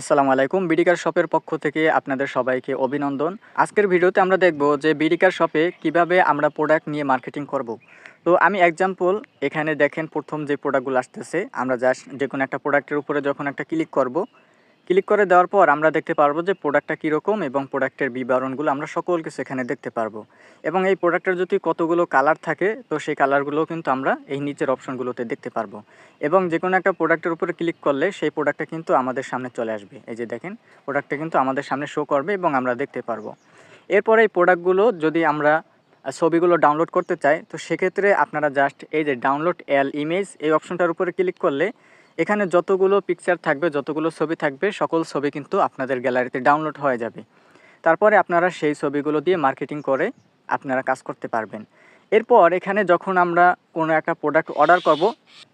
আসসালামু আলাইকুম। বিডিকার শপের পক্ষ থেকে আপনাদের সবাইকে অভিনন্দন। আজকের ভিডিওতে আমরা দেখব যে বিডিকার শপে কীভাবে আমরা প্রোডাক্ট নিয়ে মার্কেটিং করব। তো আমি এক্সাম্পল এখানে দেখেন প্রথম যে প্রোডাক্টগুলো আসতেছে, আমরা জাস্ট যে কোনো একটা প্রোডাক্টের উপরে যখন একটা ক্লিক করব ক্লিক করে দেওয়ার পর আমরা দেখতে পারব যে প্রোডাক্টটা কীরকম এবং প্রোডাক্টের বিবরণগুলো আমরা সকল কিছু এখানে দেখতে পারব। এবং এই প্রোডাক্টের যদি কতগুলো কালার থাকে, তো সেই কালারগুলোও কিন্তু আমরা এই নিচের অপশনগুলোতে দেখতে পারব। এবং যে কোনো একটা প্রোডাক্টের উপরে ক্লিক করলে সেই প্রোডাক্টটা কিন্তু আমাদের সামনে চলে আসবে। এই যে দেখেন প্রোডাক্টটা কিন্তু আমাদের সামনে শো করবে এবং আমরা দেখতে পারব। এরপরে এই প্রোডাক্টগুলো যদি আমরা ছবিগুলো ডাউনলোড করতে চাই, তো সেক্ষেত্রে আপনারা জাস্ট এই যে ডাউনলোড এল ইমেজ এই অপশনটার উপরে ক্লিক করলে এখানে যতগুলো পিকচার থাকবে, যতগুলো ছবি থাকবে, সকল ছবি কিন্তু আপনাদের গ্যালারিতে ডাউনলোড হয়ে যাবে। তারপরে আপনারা সেই ছবিগুলো দিয়ে মার্কেটিং করে আপনারা কাজ করতে পারবেন। এরপর এখানে যখন আমরা কোনো একটা প্রোডাক্ট অর্ডার করব,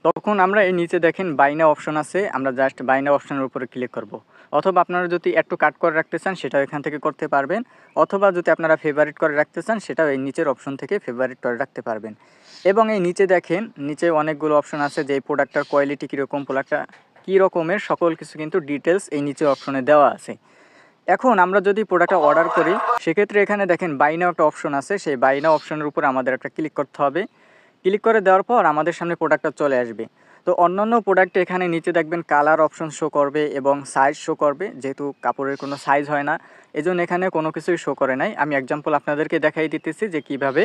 তখন আমরা এই নিচে দেখেন বাইনা অপশন আছে, আমরা জাস্ট বাইনা অপশনের উপরে ক্লিক করব। অথবা আপনারা যদি একটু কাট করে রাখতে চান, সেটাও এখান থেকে করতে পারবেন। অথবা যদি আপনারা ফেভারিট করে রাখতে চান, সেটাও এই নিচের অপশন থেকে ফেভারিট করে রাখতে পারবেন। এবং এই নিচে দেখেন, নিচে অনেকগুলো অপশন আছে যে প্রোডাক্টটার কোয়ালিটি কীরকম প্রোডাক্টটা কী রকমের সকল কিছু কিন্তু ডিটেলস এই নিচে অপশনে দেওয়া আছে। এখন আমরা যদি প্রোডাক্টটা অর্ডার করি, সেক্ষেত্রে এখানে দেখেন বাইনা একটা অপশন আছে। সেই বাইনা অপশনের উপর আমাদের একটা ক্লিক করতে হবে। ক্লিক করে দেওয়ার পর আমাদের সামনে প্রোডাক্টটা চলে আসবে। তো অন্যান্য প্রোডাক্টে এখানে নিচে দেখবেন কালার অপশন শো করবে এবং সাইজ শো করবে, যেহেতু কাপড়ের কোনো সাইজ হয় না। এজন্য এখানে কোনো কিছুই শো করে নাই। আমি এক্সাম্পল আপনাদেরকে দেখাই দিতেছি যে কীভাবে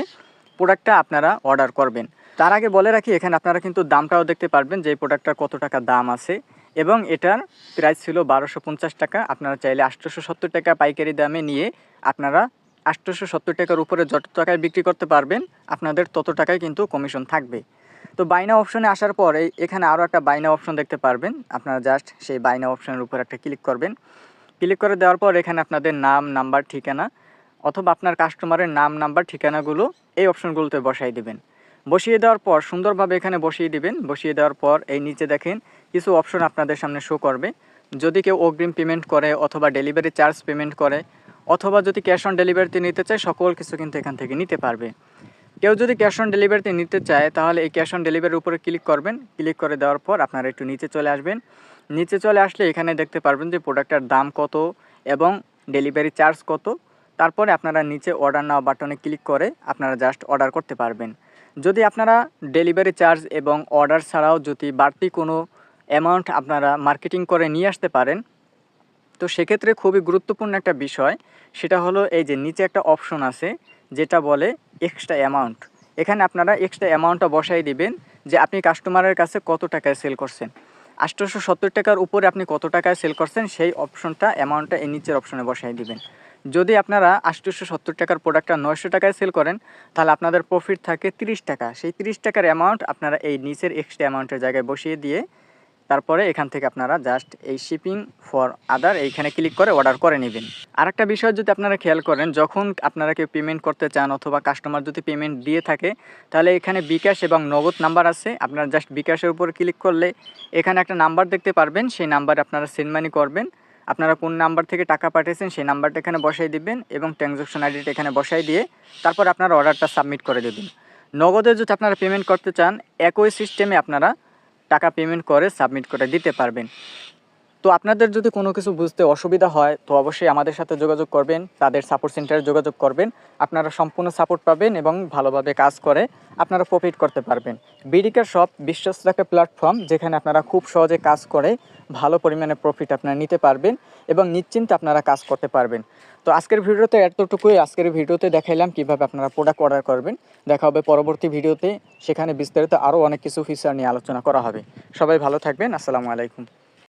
প্রোডাক্টটা আপনারা অর্ডার করবেন। তার আগে বলে রাখি, এখানে আপনারা কিন্তু দামটাও দেখতে পারবেন যে প্রোডাক্টটার কত টাকা দাম আছে। এবং এটার প্রাইস ছিল বারোশো পঞ্চাশ টাকা। আপনারা চাইলে আটশোশো সত্তর টাকা পাইকারি দামে নিয়ে আপনারা আটশোশো সত্তর টাকার উপরে যত টাকায় বিক্রি করতে পারবেন, আপনাদের তত টাকায় কিন্তু কমিশন থাকবে। তো বাইনা অপশনে আসার পর এখানে আরও একটা বাইনা অপশন দেখতে পারবেন। আপনারা জাস্ট সেই বাইনা অপশনের উপর একটা ক্লিক করবেন। ক্লিক করে দেওয়ার পর এখানে আপনাদের নাম নাম্বার ঠিকানা অথবা আপনার কাস্টমারের নাম নাম্বার ঠিকানাগুলো এই অপশনগুলোতে বসাই দেবেন। বসিয়ে দেওয়ার পর সুন্দরভাবে এখানে বসিয়ে দিবেন। বসিয়ে দেওয়ার পর এই নিচে দেখেন কিছু অপশন আপনাদের সামনে শো করবে। যদি কেউ অগ্রিম পেমেন্ট করে অথবা ডেলিভারি চার্জ পেমেন্ট করে, অথবা যদি ক্যাশ অন ডেলিভারিতে নিতে চায়, সকল কিছু কিন্তু এখান থেকে নিতে পারবে। কেউ যদি ক্যাশ অন ডেলিভারিতে নিতে চায়, তাহলে এই ক্যাশ অন ডেলিভারির উপরে ক্লিক করবেন। ক্লিক করে দেওয়ার পর আপনারা একটু নিচে চলে আসবেন। নিচে চলে আসলে এখানে দেখতে পারবেন যে প্রোডাক্টটার দাম কত এবং ডেলিভারি চার্জ কত। তারপরে আপনারা নিচে অর্ডার নাও বাটনে ক্লিক করে আপনারা জাস্ট অর্ডার করতে পারবেন। যদি আপনারা ডেলিভারি চার্জ এবং অর্ডার ছাড়াও যদি বাড়তি কোনো অ্যামাউন্ট আপনারা মার্কেটিং করে নিয়ে আসতে পারেন, তো সেক্ষেত্রে খুবই গুরুত্বপূর্ণ একটা বিষয়, সেটা হলো এই যে নিচে একটা অপশন আছে যেটা বলে এক্সট্রা অ্যামাউন্ট এখানে আপনারা এক্সট্রা অ্যামাউন্টটা বসাই দিবেন যে আপনি কাস্টমারের কাছে কত টাকায় সেল করছেন। আটশোশো সত্তর টাকার উপরে আপনি কত টাকায় সেল করছেন, সেই অপশনটা অ্যামাউন্টটা এই নিচের অপশনে বসাই দিবেন। যদি আপনারা আটশোশো সত্তর টাকার প্রোডাক্টটা নয়শো টাকায় সেল করেন, তাহলে আপনাদের প্রফিট থাকে তিরিশ টাকা। সেই তিরিশ টাকার অ্যামাউন্ট আপনারা এই নিচের এক্সট্রা অ্যামাউন্টের জায়গায় বসিয়ে দিয়ে তারপরে এখান থেকে আপনারা জাস্ট এই শিপিং ফর আদার এইখানে ক্লিক করে অর্ডার করে নেবেন। আর একটা বিষয় যদি আপনারা খেয়াল করেন, যখন আপনারা কেউ পেমেন্ট করতে চান অথবা কাস্টমার যদি পেমেন্ট দিয়ে থাকে, তাহলে এখানে বিকাশ এবং নগদ নাম্বার আছে। আপনারা জাস্ট বিকাশের উপর ক্লিক করলে এখানে একটা নাম্বার দেখতে পারবেন, সেই নাম্বারে আপনারা সেন্ড মানি করবেন। আপনারা কোন নাম্বার থেকে টাকা পাঠিয়েছেন সেই নাম্বারটা এখানে বসাই দিবেন এবং ট্রানজ্যাকশন আইডিটা এখানে বসাই দিয়ে তারপর আপনারা অর্ডারটা সাবমিট করে দেবেন। নগদে যদি আপনারা পেমেন্ট করতে চান, একই সিস্টেমে আপনারা টাকা পেমেন্ট করে সাবমিট করে দিতে পারবেন। তো আপনাদের যদি কোনো কিছু বুঝতে অসুবিধা হয়, তো অবশ্যই আমাদের সাথে যোগাযোগ করবেন, তাদের সাপোর্ট সেন্টারে যোগাযোগ করবেন। আপনারা সম্পূর্ণ সাপোর্ট পাবেন এবং ভালোভাবে কাজ করে আপনারা প্রফিট করতে পারবেন। বিডিকার সব বিশ্বস্ত একটা প্ল্যাটফর্ম যেখানে আপনারা খুব সহজে কাজ করে ভালো পরিমাণে প্রফিট আপনারা নিতে পারবেন এবং নিশ্চিন্তে আপনারা কাজ করতে পারবেন। তো আজকের ভিডিওতে এতটুকুই। আজকের ভিডিওতে দেখাইলাম কীভাবে আপনারা প্রোডাক্ট অর্ডার করবেন। দেখা হবে পরবর্তী ভিডিওতে। সেখানে বিস্তারিত আরও অনেক কিছু ফিচার নিয়ে আলোচনা করা হবে। সবাই ভালো থাকবেন। আসসালামু আলাইকুম।